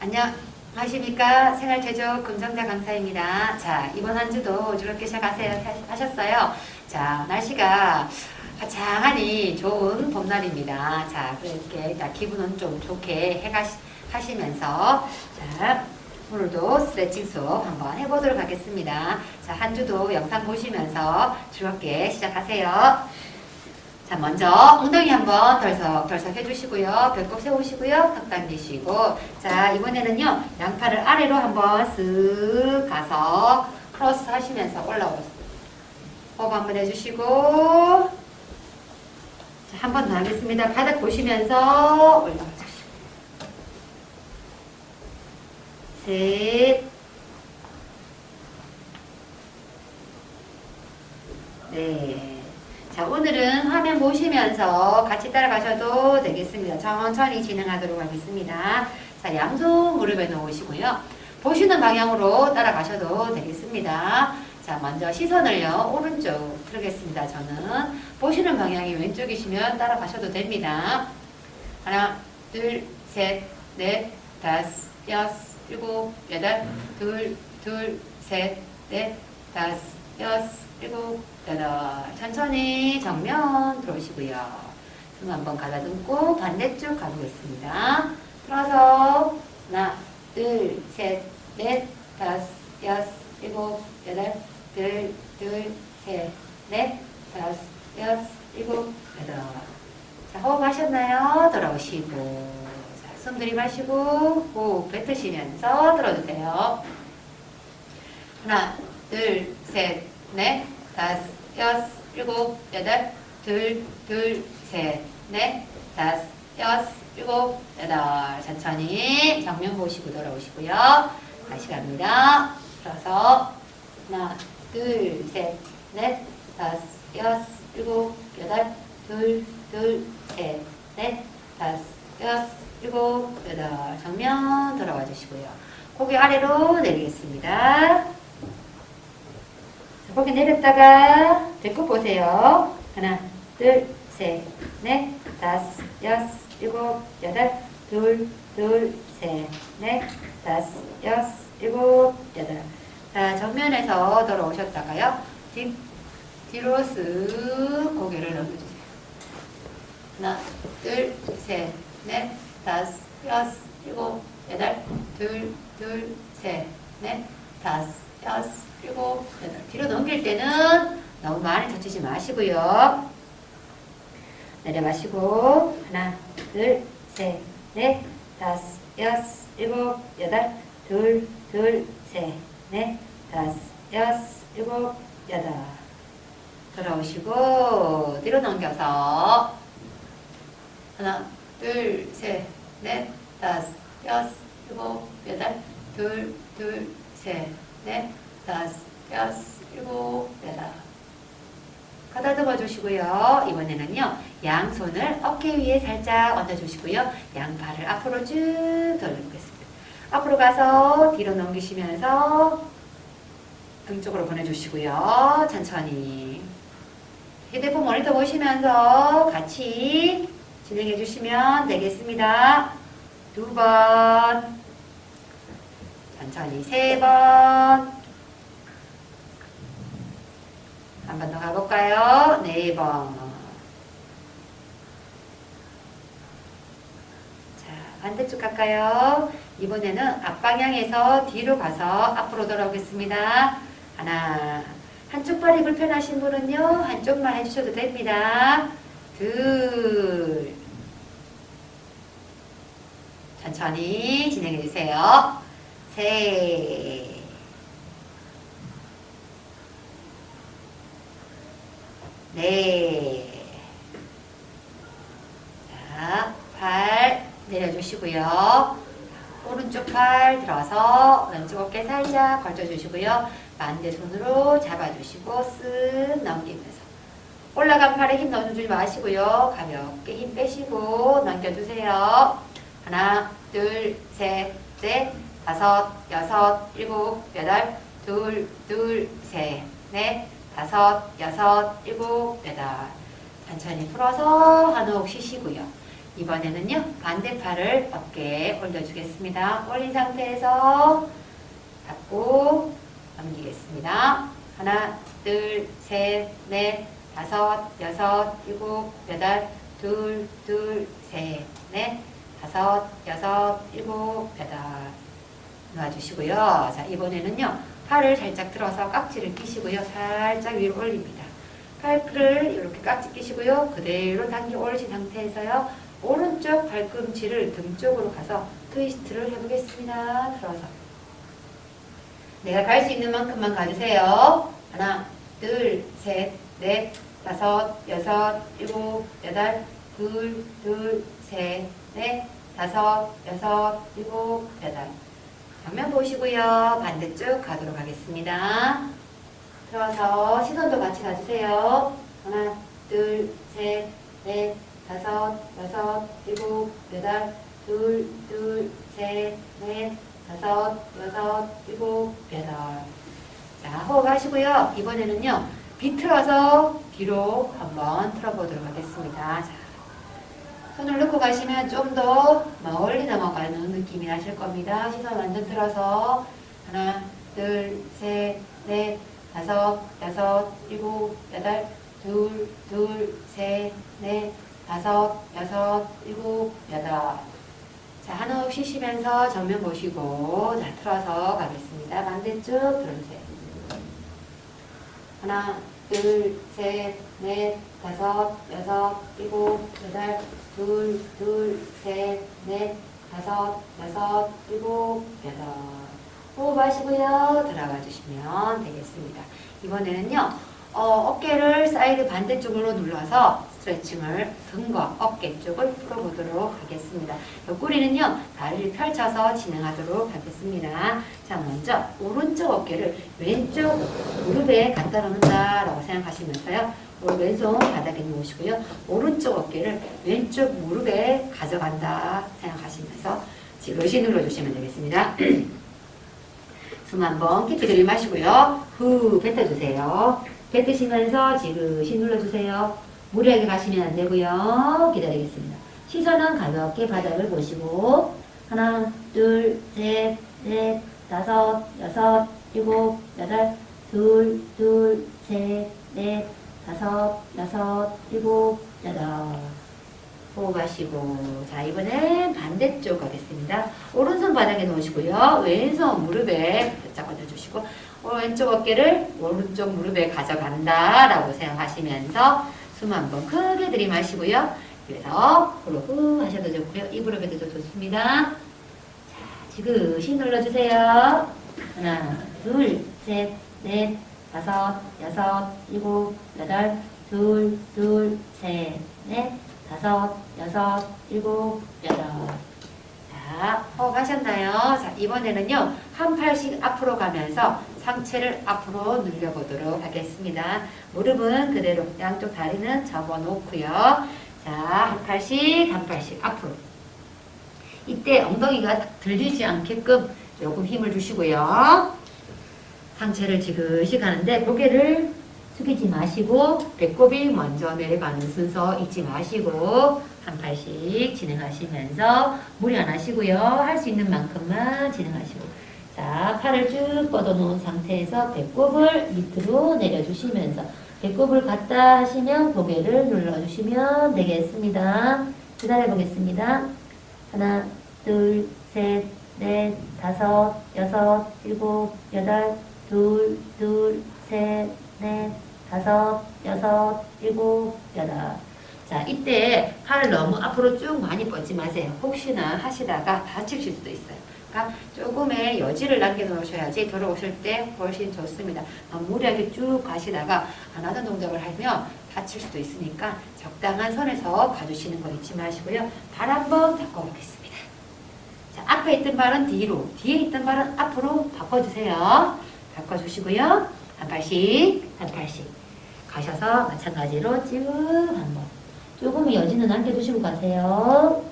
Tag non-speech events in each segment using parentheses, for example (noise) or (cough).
안녕하십니까 생활체조 금정자 강사입니다. 자 이번 한 주도 즐겁게 시작하세요 하셨어요. 자 날씨가 화창하니 좋은 봄날입니다. 자 그렇게 일단 기분은 좀 좋게 해가 하시면서 자 오늘도 스트레칭 수업 한번 해보도록 하겠습니다. 자 한 주도 영상 보시면서 즐겁게 시작하세요. 자, 먼저 엉덩이 한번 덜썩 덜썩 해주시고요. 배꼽 세우시고요. 턱 당기시고. 자, 이번에는요. 양팔을 아래로 한번 쓱 가서 크로스 하시면서 올라오세요. 호흡 한번 해주시고. 자, 한 번 더 하겠습니다. 바닥 보시면서 올라와 주시고. 셋. 네. 자, 오늘은 화면 보시면서 같이 따라가셔도 되겠습니다. 천천히 진행하도록 하겠습니다. 자, 양손 무릎에 놓으시고요. 보시는 방향으로 따라가셔도 되겠습니다. 자, 먼저 시선을요, 오른쪽 들겠습니다. 저는 보시는 방향이 왼쪽이시면 따라가셔도 됩니다. 하나, 둘, 셋, 넷, 다섯, 여섯, 일곱, 여덟, 둘, 둘, 셋, 넷, 다섯, 여섯, 일곱, 여덟. 천천히 정면 들어오시고요. 숨 한번 가다듬고 반대쪽 가보겠습니다. 들어서 하나, 둘, 셋, 넷, 다섯, 여섯, 일곱, 여덟, 둘, 둘, 셋, 넷, 다섯, 여섯, 일곱, 여덟. 자, 호흡하셨나요? 돌아오시고. 자, 숨 들이마시고, 호흡 뱉으시면서 들어주세요. 하나, 둘, 셋, 넷, 다섯, 여섯, 일곱, 여덟, 둘, 둘, 셋, 넷, 다섯, 여섯, 일곱, 여덟. 천천히 정면 보시고 돌아오시고요. 다시 갑니다. 들어서 하나, 둘, 셋, 넷, 다섯, 여섯, 일곱, 여덟, 둘, 둘, 셋, 넷, 다섯, 여섯, 일곱, 여덟. 정면 돌아와 주시고요. 고개 아래로 내리겠습니다. 자, 고개 내렸다가 배꼽 보세요. 하나, 둘, 셋, 넷, 다섯, 여섯, 일곱, 여덟, 둘, 둘, 셋, 넷, 다섯, 여섯, 일곱, 여덟. 자, 정면에서 돌아오셨다가요. 뒤, 뒤로 쓱 고개를 넘겨주세요. 하나, 둘, 셋, 넷, 다섯, 여섯, 일곱, 여덟, 둘, 둘, 셋, 넷, 다섯, 여섯, 일곱, 여덟. 뒤로 넘길 때는 너무 많이 젖히지 마시고요. 내려가시고 하나, 둘, 셋, 넷, 다섯, 여섯, 일곱, 여덟, 둘, 둘, 셋, 넷, 다섯, 여섯, 일곱, 여덟. 돌아오시고 뒤로 넘겨서 하나, 둘, 셋, 넷, 다섯, 여섯, 일곱, 여덟, 둘, 둘, 셋, 넷, 다섯, 여섯, 일곱, 여덟. 가다듬어 주시고요. 이번에는요, 양손을 어깨 위에 살짝 얹어 주시고요. 양팔을 앞으로 쭉 돌려보겠습니다. 앞으로 가서 뒤로 넘기시면서 등 쪽으로 보내주시고요. 천천히. 휴대폰 모니터 보시면서 같이 진행해 주시면 되겠습니다. 두 번, 천천히 세 번, 한 번 더 가볼까요? 네 번. 자, 반대쪽 갈까요? 이번에는 앞방향에서 뒤로 가서 앞으로 돌아오겠습니다. 하나. 한쪽 발이 불편하신 분은요, 한쪽만 해주셔도 됩니다. 둘. 천천히 진행해 주세요. 셋. 네. 자, 팔 내려주시고요. 오른쪽 팔 들어서 왼쪽 어깨 살짝 걸쳐주시고요. 반대 손으로 잡아주시고 쓱 넘기면서 올라간 팔에 힘 넣어주지 마시고요. 가볍게 힘 빼시고 넘겨주세요. 하나, 둘, 셋, 넷, 다섯, 여섯, 일곱, 여덟, 둘, 둘, 셋, 넷, 다섯, 여섯, 일곱, 여덟. 천천히 풀어서 한 호흡 쉬시고요. 이번에는요, 반대팔을 어깨에 올려주겠습니다. 올린 상태에서 잡고 넘기겠습니다. 하나, 둘, 셋, 넷, 다섯, 여섯, 일곱, 여덟, 둘, 둘, 셋, 넷, 다섯, 여섯, 일곱, 여덟. 놓아주시고요. 자, 이번에는요, 팔을 살짝 들어서 깍지를 끼시고요. 살짝 위로 올립니다. 팔을 이렇게 깍지 끼시고요. 그대로 당겨 올리신 상태에서요. 오른쪽 발꿈치를 등 쪽으로 가서 트위스트를 해보겠습니다. 들어서. 내가 갈 수 있는 만큼만 가주세요. 하나, 둘, 셋, 넷, 다섯, 여섯, 일곱, 여덟, 둘, 둘, 셋, 넷, 다섯, 여섯, 일곱, 여덟. 정면 보시고요. 반대쪽 가도록 하겠습니다. 들어서 시선도 같이 가주세요. 하나, 둘, 셋, 넷, 다섯, 여섯, 일곱, 여덟, 둘, 둘, 셋, 넷, 다섯, 여섯, 일곱, 여덟. 자, 호흡하시고요. 이번에는요, 비틀어서 뒤로 한번 틀어보도록 하겠습니다. 자, 손을 넣고 가시면 좀 더 멀리 넘어가는 느낌이 나실 겁니다. 시선 완전 틀어서 하나, 둘, 셋, 넷, 다섯, 여섯, 일곱, 여덟, 둘, 둘, 셋, 넷, 다섯, 여섯, 일곱, 여덟. 자, 한호흡 쉬시면서 정면 보시고, 자, 틀어서 가겠습니다. 반대쪽 들어주세요. 하나, 둘, 셋, 넷, 다섯, 여섯, 일곱, 여덟, 둘, 둘, 셋, 넷, 다섯, 여섯, 일곱, 여덟. 호흡 하시고요. 들어가 주시면 되겠습니다. 이번에는요, 어, 어깨를 사이드 반대쪽으로 눌러서 스트레칭을 등과 어깨 쪽을 풀어보도록 하겠습니다. 옆구리는요, 다리를 펼쳐서 진행하도록 하겠습니다. 자, 먼저 오른쪽 어깨를 왼쪽 무릎에 갖다 놓는다라고 생각하시면서요. 왼손 바닥에 놓으시고요. 오른쪽 어깨를 왼쪽 무릎에 가져간다 생각하시면서 지그시 눌러주시면 되겠습니다. (clears throat) 숨 한번 깊이 들이마시고요. 후 뱉어주세요. 뱉으시면서 지그시 눌러주세요. 무리하게 가시면 안 되고요. 기다리겠습니다. 시선은 가볍게 바닥을 보시고 하나, 둘, 셋, 넷, 다섯, 여섯, 일곱, 여덟, 둘, 둘, 셋, 넷, 다섯, 여섯, 일곱, 여덟. 호흡 하시고 자 이번엔 반대쪽 가겠습니다. 오른손 바닥에 놓으시고요. 왼손 무릎에 살짝 얹어주시고 어, 왼쪽 어깨를 오른쪽 무릎에 가져간다 라고 생각하시면서 숨 한번 크게 들이마시고요. 그래서 코로 후 하셔도 좋고요. 입으로 뱉어도 좋습니다. 자 지그시 눌러주세요. 하나 둘 셋 넷 다섯 여섯 일곱 여덟 둘 둘 셋 넷 다섯, 여섯, 일곱, 여덟. 자, 호흡하셨나요? 자, 이번에는요, 한 팔씩 앞으로 가면서 상체를 앞으로 늘려보도록 하겠습니다. 무릎은 그대로, 양쪽 다리는 접어놓고요. 자, 한 팔씩, 한 팔씩 앞으로. 이때 엉덩이가 들리지 않게끔 조금 힘을 주시고요. 상체를 지그시 가는데 고개를 숙이지 마시고 배꼽이 먼저 내려가는 순서 잊지 마시고 한 팔씩 진행하시면서 무리 안 하시고요. 할 수 있는 만큼만 진행하시고 자 팔을 쭉 뻗어놓은 상태에서 배꼽을 밑으로 내려주시면서 배꼽을 갖다 하시면 고개를 눌러주시면 되겠습니다. 기다려 보겠습니다. 하나 둘 셋 넷 다섯 여섯 일곱 여덟 둘둘셋넷 다섯, 여섯, 일곱, 여덟. 자, 이때 팔을 너무 앞으로 쭉 많이 뻗지 마세요. 혹시나 하시다가 다치실 수도 있어요. 그러니까 조금의 여지를 남겨놓으셔야지 돌아오실 때 훨씬 좋습니다. 너무 무리하게 쭉 가시다가 안 하던 동작을 하면 다칠 수도 있으니까 적당한 선에서 가주시는 거 잊지 마시고요. 발 한번 바꿔보겠습니다. 자, 앞에 있던 발은 뒤로, 뒤에 있던 발은 앞으로 바꿔주세요. 바꿔주시고요. 한 발씩, 한 발씩. 가셔서 마찬가지로 쭉 한번. 조금 여지는 남겨 두시고 가세요.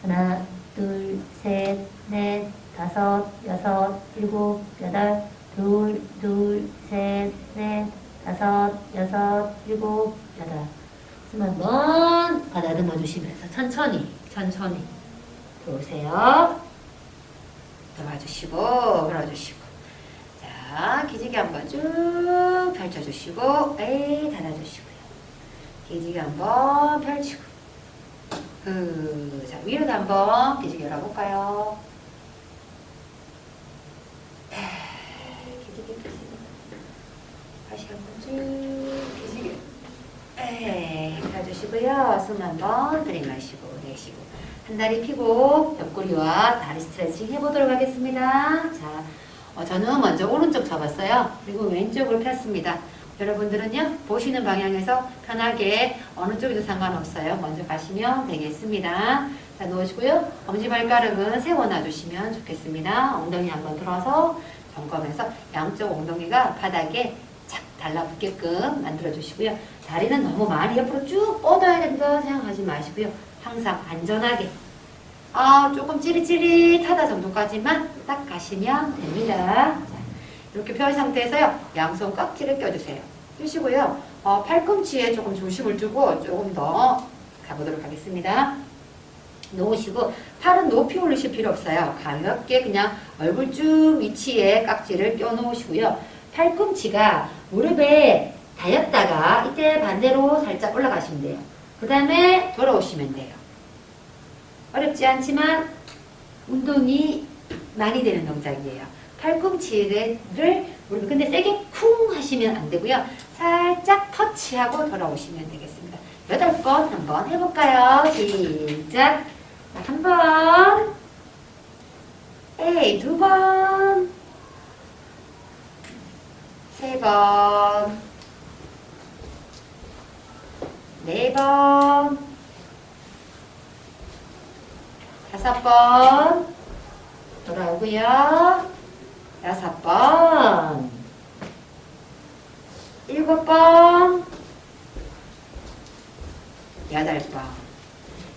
하나, 둘, 셋, 넷, 다섯, 여섯, 일곱, 여덟, 둘, 둘, 셋, 넷, 다섯, 여섯, 일곱, 여덟. 숨 한번 가다듬어 주시면서 천천히, 천천히 들어오세요. 들어와 주시고, 걸어주시고. 자, 기지개 한번 쭉 펼쳐주시고, 에이, 닫아주시고요. 기지개 한번 펼치고. 그, 자, 위로도 한번 기지개 열어볼까요? 에이, 기지개 기지개. 다시 한번 쭉 기지개. 에이, 펴주시고요. 숨 한번 들이마시고, 내쉬고. 한 다리 펴고, 옆구리와 다리 스트레칭 해보도록 하겠습니다. 자, 어, 저는 먼저 오른쪽 접었어요. 그리고 왼쪽을 폈습니다. 여러분들은요, 보시는 방향에서 편하게 어느 쪽이도 상관없어요. 먼저 가시면 되겠습니다. 자, 누우시고요. 엄지발가락은 세워놔주시면 좋겠습니다. 엉덩이 한번 들어서 점검해서 양쪽 엉덩이가 바닥에 착 달라붙게끔 만들어주시고요. 다리는 너무 많이 옆으로 쭉 뻗어야 된다 생각하지 마시고요. 항상 안전하게 아, 조금 찌릿찌릿하다 정도까지만 딱 가시면 됩니다. 자, 이렇게 펴인 상태에서요. 양손 깍지를 껴주세요. 펴시고요. 어, 팔꿈치에 조금 중심을 두고 조금 더 가보도록 하겠습니다. 놓으시고 팔은 높이 올리실 필요 없어요. 가볍게 그냥 얼굴 위치에 깍지를 껴 놓으시고요. 팔꿈치가 무릎에 닿였다가 이때 반대로 살짝 올라가시면 돼요. 그 다음에 돌아오시면 돼요. 어렵지 않지만 운동이 많이 되는 동작이에요. 팔꿈치를 무릎 근데 세게 쿵 하시면 안 되고요. 살짝 터치하고 돌아오시면 되겠습니다. 여덟 번 한번 해볼까요? 시작. 한 번. 에이, 두 번. 세 번. 네 번. 다섯 번. 돌아오고요. 여섯 번. 일곱 번. 여덟 번.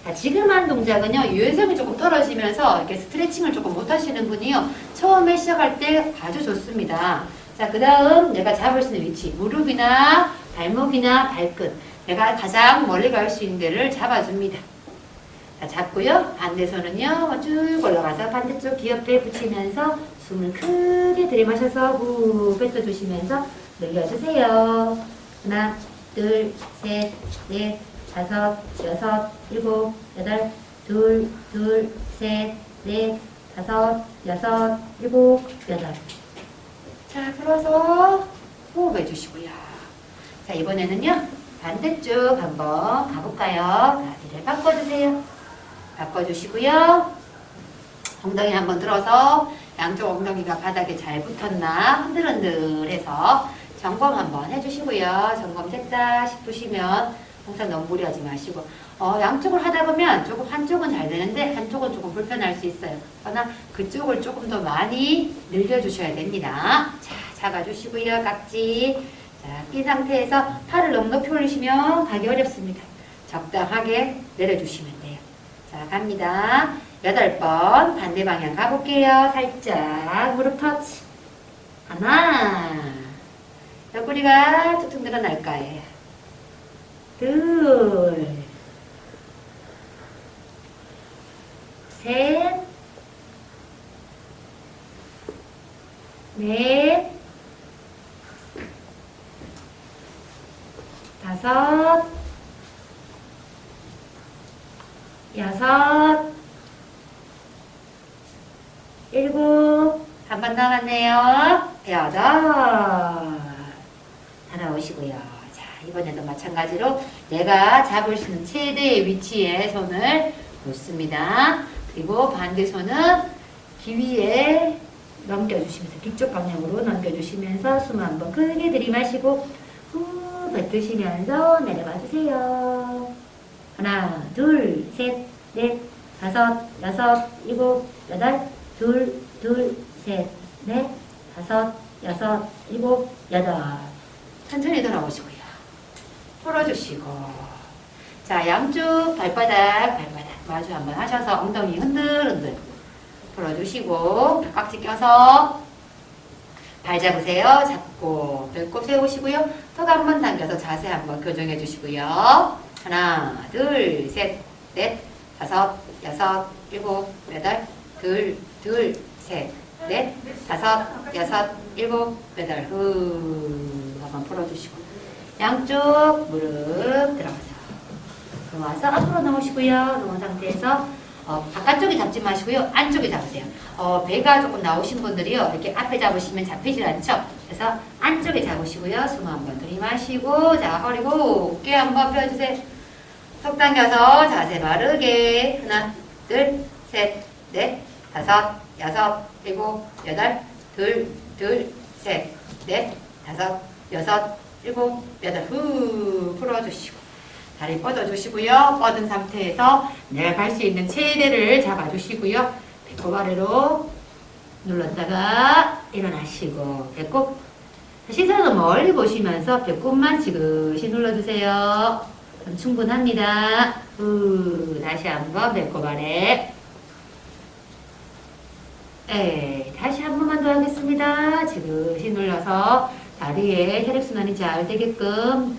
자, 지금 한 동작은요, 유연성이 조금 떨어지면서 이렇게 스트레칭을 조금 못 하시는 분이요, 처음에 시작할 때 아주 좋습니다. 자, 그 다음 내가 잡을 수 있는 위치, 무릎이나 발목이나 발끝, 내가 가장 멀리 갈 수 있는 데를 잡아줍니다. 자, 잡고요, 반대손은요, 쭉 올라가서 반대쪽 귀 옆에 붙이면서 숨을 크게 들이마셔서 후 뱉어주시면서 늘려주세요. 하나, 둘, 셋, 넷, 다섯, 여섯, 일곱, 여덟, 둘, 둘, 셋, 넷, 다섯, 여섯, 일곱, 여덟. 자, 들어서 호흡해 주시고요. 자, 이번에는요, 반대쪽 한번 가볼까요? 다리를 바꿔주세요. 바꿔주시고요. 엉덩이 한번 들어서 양쪽 엉덩이가 바닥에 잘 붙었나 흔들흔들해서 점검 한번 해주시고요. 점검 됐다 싶으시면 항상 너무 무리하지 마시고 어, 양쪽을 하다 보면 조금 한쪽은 잘 되는데 한쪽은 조금 불편할 수 있어요. 그러나 그쪽을 조금 더 많이 늘려주셔야 됩니다. 자, 잡아주시고요. 깍지. 자, 이 상태에서 팔을 너무 높이 올리시면 가기 어렵습니다. 적당하게 내려주시면 돼요. 자, 갑니다. 여덟 번 반대 방향 가볼게요. 살짝 무릎 터치. 하나. 옆구리가 툭툭 늘어날 거예요. 둘, 셋, 넷, 다섯, 여섯, 일곱, 한 번 남았네요. 여덟. 따라오시고요. 자, 이번에도 마찬가지로 내가 잡을 수 있는 최대의 위치에 손을 놓습니다. 그리고 반대 손은 귀 위에 넘겨주시면서 뒤쪽 방향으로 넘겨주시면서 숨 한번 크게 들이마시고 후 뱉으시면서 내려봐 주세요. 하나, 둘, 셋, 넷, 다섯, 여섯, 일곱, 여덟, 둘, 둘, 셋, 넷, 다섯, 여섯, 일곱, 여덟. 천천히 돌아오시고요. 풀어주시고. 자, 양쪽 발바닥, 발바닥 마주 한번 하셔서 엉덩이 흔들흔들 풀어주시고, 깍지 껴서 발 잡으세요. 잡고, 배꼽 세우시고요. 턱 한번 당겨서 자세 한번 교정해 주시고요. 하나, 둘, 셋, 넷, 다섯, 여섯, 일곱, 여덟, 둘, 둘, 셋, 넷, 다섯, 여섯, 일곱, 여덟, 후. 한번 풀어주시고. 양쪽 무릎 들어가서. 들어와서 앞으로 나오시고요. 놓은 상태에서 어, 바깥쪽에 잡지 마시고요. 안쪽에 잡으세요. 어, 배가 조금 나오신 분들이요. 이렇게 앞에 잡으시면 잡히질 않죠. 그래서 안쪽에 잡으시고요. 숨 한번 들이마시고 자 허리고 어깨 한번 펴주세요. 속 당겨서 자세 바르게 하나 둘셋넷 다섯 여섯 일곱 여덟 둘둘셋넷 다섯 여섯 일곱 여덟 후 풀어주시고 다리 뻗어주시고요. 뻗은 상태에서 내가 갈 수 있는 최대를 잡아주시고요. 배꼽 아래로 눌렀다가 일어나시고 배꼽 시선은 멀리 보시면서 배꼽만 지그시 눌러주세요. 충분합니다. 후, 다시 한번 배꼽 아래. 네, 다시 한 번만 더 하겠습니다. 지그시 눌러서 다리에 혈액순환이 잘 되게끔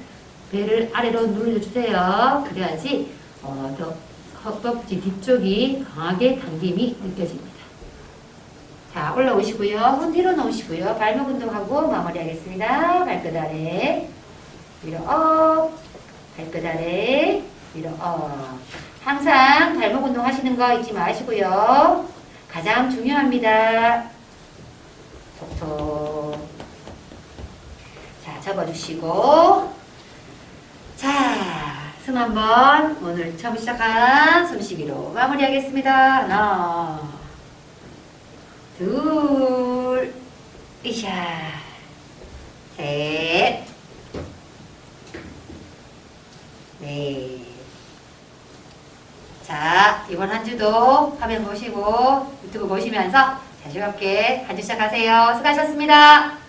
배를 아래로 눌러주세요. 그래야지 어, 더 허벅지 뒤쪽이 강하게 당김이 느껴집니다. 자, 올라오시고요. 손 뒤로 놓으시고요. 발목 운동하고 마무리하겠습니다. 발끝 아래 위로 업, 발끝 아래 위로 업. 항상 발목 운동 하시는 거 잊지 마시고요. 가장 중요합니다. 톡톡. 자, 접어주시고. 자, 숨 한번 오늘 처음 시작한 숨쉬기로 마무리하겠습니다. 하나, 둘, 이샤, 셋, 넷. 자, 이번 한 주도 화면 보시고 유튜브 보시면서 자, 즐겁게 한 주 시작하세요. 수고하셨습니다.